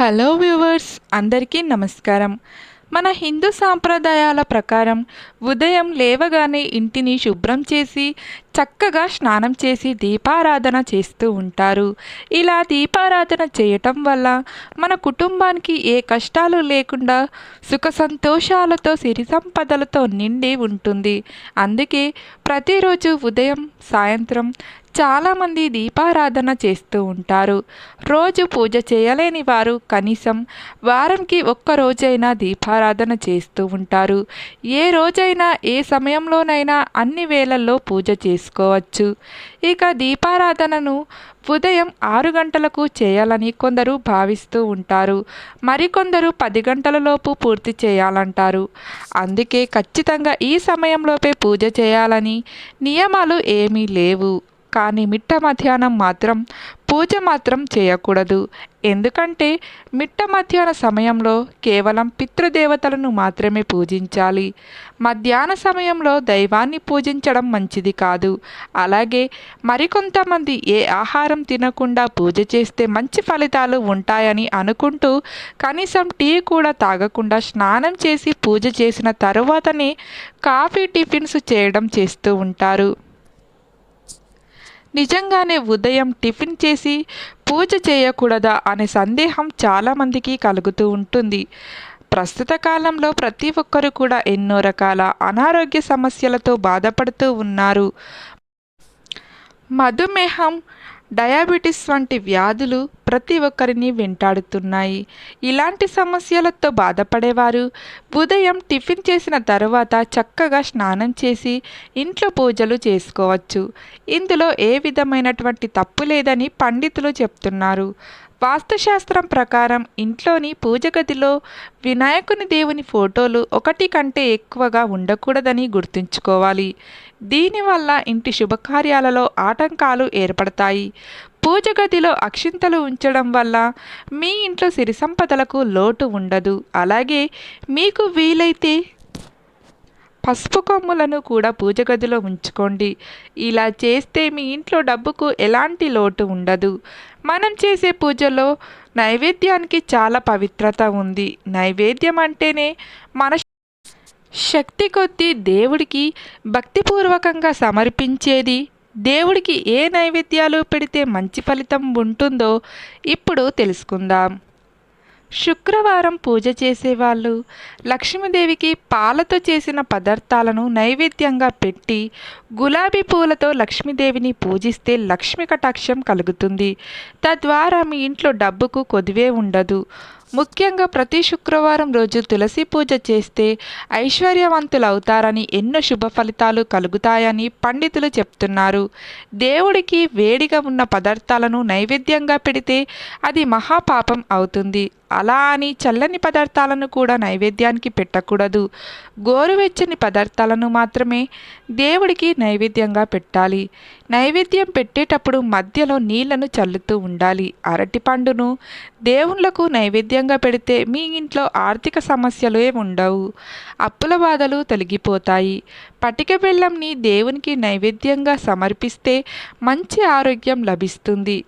Hello viewers అందరికీ నమస్కారం. మన హిందూ సాంప్రదాయాల ప్రకారం ఉదయం లేవగానే ఇంటిని శుభ్రం చేసి చక్కగా స్నానం చేసి దీపారాధన చేస్తూ ఉంటారు. ఇలా దీపారాధన చేయటం వల్ల మన కుటుంబానికి ఏ కష్టాలు లేకుండా సుఖ సంతోషాలతో సిరి సంపదలతో నిండి ఉంటుంది. అందుకే ప్రతిరోజు ఉదయం సాయంత్రం చాలామంది దీపారాధన చేస్తూ ఉంటారు. రోజు పూజ చేయలేని వారు కనీసం వారంకి ఒక్క రోజైనా దీపారాధన చేస్తూ ఉంటారు. ఏ రోజైనా ఏ సమయంలోనైనా అన్ని వేళల్లో పూజ చేసుకోవచ్చు. ఇక దీపారాధనను ఉదయం ఆరు గంటలకు చేయాలని కొందరు భావిస్తూ ఉంటారు. మరికొందరు పది గంటలలోపు పూర్తి చేయాలంటారు. అందుకే ఖచ్చితంగా ఈ సమయంలోపే పూజ చేయాలని నియమాలు ఏమీ లేవు. కానీ మిట్ట మధ్యాహ్నం మాత్రం పూజ మాత్రం చేయకూడదు. ఎందుకంటే మిట్ట మధ్యాహ్న సమయంలో కేవలం పితృదేవతలను మాత్రమే పూజించాలి. మధ్యాహ్న సమయంలో దైవాన్ని పూజించడం మంచిది కాదు. అలాగే మరికొంతమంది ఏ ఆహారం తినకుండా పూజ చేస్తే మంచి ఫలితాలు ఉంటాయని అనుకుంటూ కనీసం టీ కూడా తాగకుండా స్నానం చేసి పూజ చేసిన తరువాతనే కాఫీ టిఫిన్స్ చేయడం చేస్తూ ఉంటారు. నిజంగానే ఉదయం టిఫిన్ చేసి పూజ చేయకూడదా అనే సందేహం చాలామందికి కలుగుతూ ఉంటుంది. ప్రస్తుత కాలంలో ప్రతి ఒక్కరు కూడా ఎన్నో రకాల అనారోగ్య సమస్యలతో బాధపడుతూ ఉన్నారు. మధుమేహం డయాబెటీస్ వంటి వ్యాధులు ప్రతి ఒక్కరిని వెంటాడుతున్నాయి. ఇలాంటి సమస్యలతో బాధపడేవారు ఉదయం టిఫిన్ చేసిన తర్వాత చక్కగా స్నానం చేసి ఇంట్లో పూజలు చేసుకోవచ్చు. ఇందులో ఏ విధమైనటువంటి తప్పు లేదని పండితులు చెప్తున్నారు. వాస్తుశాస్త్రం ప్రకారం ఇంట్లోని పూజ గదిలో వినాయకుని దేవుని ఫోటోలు ఒకటి కంటే ఎక్కువగా ఉండకూడదని గుర్తుంచుకోవాలి. దీనివల్ల ఇంటి శుభకార్యాలలో ఆటంకాలు ఏర్పడతాయి. పూజ గదిలో అక్షింతలు ఉంచడం వల్ల మీ ఇంట్లో సిరి సంపదలకు లోటు ఉండదు. అలాగే మీకు వీలైతే పసుపు కొమ్ములను కూడా పూజ గదిలో ఉంచుకోండి. ఇలా చేస్తే మీ ఇంట్లో డబ్బుకు ఎలాంటి లోటు ఉండదు. మనం చేసే పూజలో నైవేద్యానికి చాలా పవిత్రత ఉంది. నైవేద్యం అంటేనే మన శక్తి కొద్దీ దేవుడికి భక్తిపూర్వకంగా సమర్పించేది. దేవుడికి ఏ నైవేద్యాలు పెడితే మంచి ఫలితం ఉంటుందో ఇప్పుడు తెలుసుకుందాం. శుక్రవారం పూజ చేసేవాళ్ళు. లక్ష్మీదేవికి పాలతో చేసిన పదార్థాలను నైవేద్యంగా పెట్టి గులాబీ పూలతో లక్ష్మీదేవిని పూజిస్తే లక్ష్మీ కటాక్షం కలుగుతుంది. తద్వారా మీ ఇంట్లో డబ్బుకు కొదివే ఉండదు. ముఖ్యంగా ప్రతి శుక్రవారం రోజు తులసి పూజ చేస్తే ఐశ్వర్యవంతులు అవుతారని ఎన్నో శుభ ఫలితాలు కలుగుతాయని పండితులు చెప్తున్నారు. దేవుడికి వేడిగా ఉన్న పదార్థాలను నైవేద్యంగా పెడితే అది మహాపాపం అవుతుంది. అలా అని చల్లని పదార్థాలను కూడా నైవేద్యానికి పెట్టకూడదు. గోరువెచ్చని పదార్థాలను మాత్రమే దేవుడికి నైవేద్యంగా పెట్టాలి. నైవేద్యం పెట్టేటప్పుడు మధ్యలో నీళ్ళను చల్లుతూ ఉండాలి. అరటిపండును దేవుళ్ళకు నైవేద్యంగా పెడితే మీ ఇంట్లో ఆర్థిక సమస్యలు ఉండవు. అప్పుల బాధలు తొలగిపోతాయి. పటిక బెల్లంని దేవునికి నైవేద్యంగా సమర్పిస్తే మంచి ఆరోగ్యం లభిస్తుంది.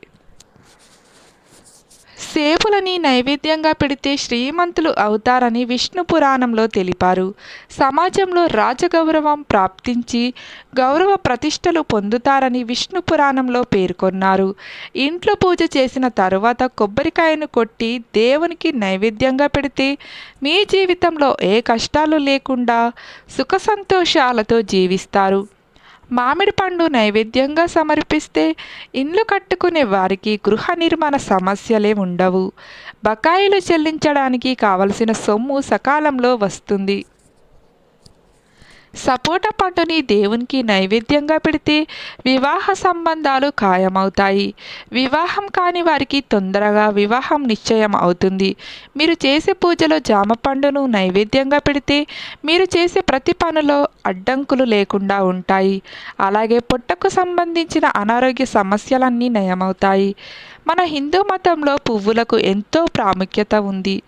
సేపులని నైవేద్యంగా పెడితే శ్రీమంతులు అవుతారని విష్ణు పురాణంలో తెలిపారు. సమాజంలో రాజగౌరవం ప్రాప్తించి గౌరవ ప్రతిష్టలు పొందుతారని విష్ణు పురాణంలో పేర్కొన్నారు. ఇంట్లో పూజ చేసిన తరువాత కొబ్బరికాయను కొట్టి దేవునికి నైవేద్యంగా పెడితే మీ జీవితంలో ఏ కష్టాలు లేకుండా సుఖ సంతోషాలతో జీవిస్తారు. మామిడి పండు నైవేద్యంగా సమర్పిస్తే ఇండ్లు కట్టుకునే వారికి గృహ నిర్మాణ సమస్యలే ఉండవు. బకాయిలు చెల్లించడానికి కావలసిన సొమ్ము సకాలంలో వస్తుంది. సపోటా పండుని దేవునికి నైవేద్యంగా పెడితే వివాహ సంబంధాలు ఖాయమవుతాయి. వివాహం కాని వారికి తొందరగా వివాహం నిశ్చయం అవుతుంది. మీరు చేసే పూజలో జామ పండును నైవేద్యంగా పెడితే మీరు చేసే ప్రతి పనిలో అడ్డంకులు లేకుండా ఉంటాయి. అలాగే పొట్టకు సంబంధించిన అనారోగ్య సమస్యలన్నీ నయమవుతాయి. మన హిందూ మతంలో పువ్వులకు ఎంతో ప్రాముఖ్యత ఉంది.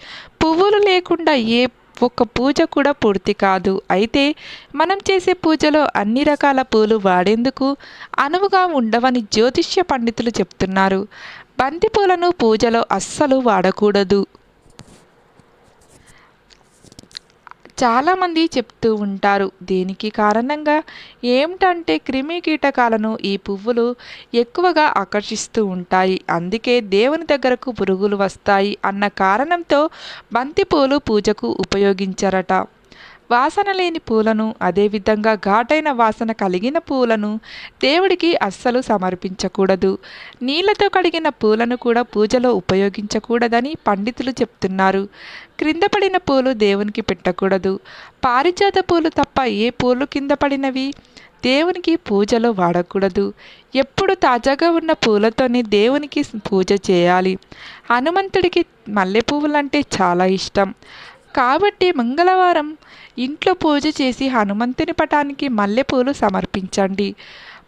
పువ్వులు లేకుండా ఏ ఒక్క పూజ కూడా పూర్తి కాదు. అయితే మనం చేసే పూజలో అన్ని రకాల పూలు వాడేందుకు అనువుగా ఉండవని జ్యోతిష్య పండితులు చెప్తున్నారు. బంతిపూలను పూజలో అస్సలు వాడకూడదు. చాలామంది చెప్తూ ఉంటారు. దీనికి కారణంగా? ఏమిటంటే క్రిమి కీటకాలను ఈ పువ్వులు ఎక్కువగా ఆకర్షిస్తూ ఉంటాయి. అందుకే దేవుని దగ్గరకు పురుగులు వస్తాయి అన్న కారణంతో బంతిపూలు పూజకు ఉపయోగించరట. వాసన లేని పూలను అదేవిధంగా ఘాటైన వాసన కలిగిన పూలను దేవుడికి అస్సలు సమర్పించకూడదు. నీళ్ళతో కడిగిన పూలను కూడా పూజలో ఉపయోగించకూడదని పండితులు చెప్తున్నారు. క్రింద పడిన పూలు దేవునికి పెట్టకూడదు. పారిజాత పూలు తప్ప ఏ పూలు కింద పడినవి? దేవునికి పూజలో వాడకూడదు. ఎప్పుడు తాజాగా ఉన్న పూలతోనే దేవునికి పూజ చేయాలి. హనుమంతుడికి మల్లె పువ్వులంటే చాలా ఇష్టం. కాబట్టి మంగళవారం ఇంట్లో పూజ చేసి హనుమంతుని పటానికి మల్లెపూలు సమర్పించండి.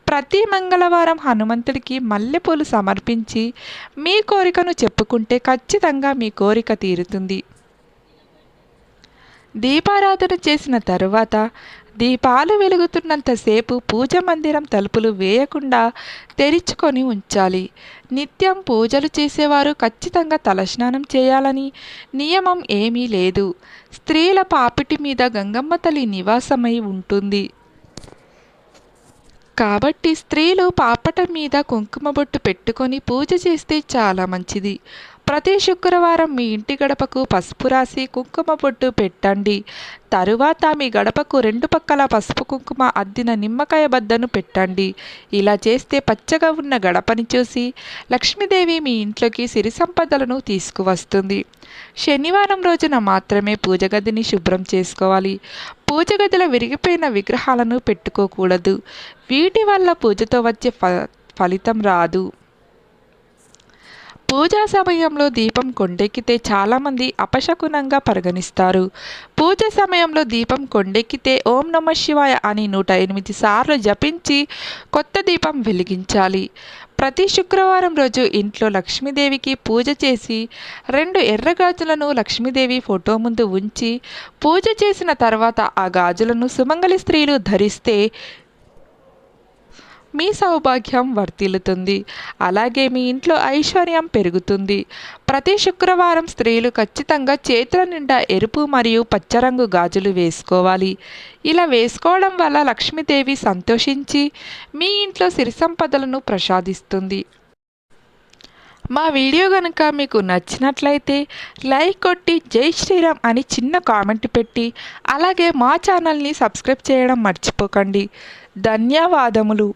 ప్రతి మంగళవారం హనుమంతుడికి మల్లెపూలు సమర్పించి మీ కోరికను చెప్పుకుంటే ఖచ్చితంగా మీ కోరిక తీరుతుంది. దీపారాధన చేసిన తరువాత దీపాలు వెలుగుతున్నంతసేపు పూజ మందిరం తలుపులు వేయకుండా తెరుచుకొని ఉంచాలి. నిత్యం పూజలు చేసేవారు ఖచ్చితంగా తలస్నానం చేయాలని నియమం ఏమీ లేదు. స్త్రీల పాపిటి మీద గంగమ్మ తల్లి నివాసమై ఉంటుంది. కాబట్టి స్త్రీలు పాపట మీద కుంకుమ బొట్టు పెట్టుకొని పూజ చేస్తే చాలా మంచిది. ప్రతి శుక్రవారం మీ ఇంటి గడపకు పసుపు రాసి కుంకుమ బొట్టు పెట్టండి. తరువాత మీ గడపకు రెండు పక్కల పసుపు కుంకుమ అద్దిన నిమ్మకాయ బద్దను పెట్టండి. ఇలా చేస్తే పచ్చగా ఉన్న గడపని చూసి లక్ష్మీదేవి మీ ఇంట్లోకి సిరి సంపదలను తీసుకువస్తుంది. శనివారం రోజున మాత్రమే పూజ గదిని శుభ్రం చేసుకోవాలి. పూజ గదిలో విరిగిపోయిన విగ్రహాలను పెట్టుకోకూడదు. వీటి వల్ల పూజతో వచ్చే ఫ ఫలితం రాదు. పూజా సమయంలో దీపం కొండెక్కితే చాలామంది అపశకునంగా పరిగణిస్తారు. పూజ సమయంలో దీపం కొండెక్కితే ఓం నమ శివాయ అని నూట ఎనిమిది సార్లు జపించి కొత్త దీపం వెలిగించాలి. ప్రతి శుక్రవారం రోజు ఇంట్లో లక్ష్మీదేవికి పూజ చేసి రెండు ఎర్ర గాజులను లక్ష్మీదేవి ఫోటో ముందు ఉంచి పూజ చేసిన తర్వాత ఆ గాజులను సుమంగళి స్త్రీలు ధరిస్తే మీ సౌభాగ్యం వర్తిల్లుతుంది. అలాగే మీ ఇంట్లో ఐశ్వర్యం పెరుగుతుంది. ప్రతి శుక్రవారం స్త్రీలు ఖచ్చితంగా చేతుల నిండా ఎరుపు మరియు పచ్చరంగు గాజులు వేసుకోవాలి. ఇలా వేసుకోవడం వల్ల లక్ష్మీదేవి సంతోషించి మీ ఇంట్లో సిరి సంపదలను ప్రసాదిస్తుంది. మా వీడియో కనుక మీకు నచ్చినట్లయితే లైక్ కొట్టి జై శ్రీరామ్ అని చిన్న కామెంట్ పెట్టి అలాగే మా ఛానల్ని సబ్స్క్రైబ్ చేయడం మర్చిపోకండి. ధన్యవాదములు.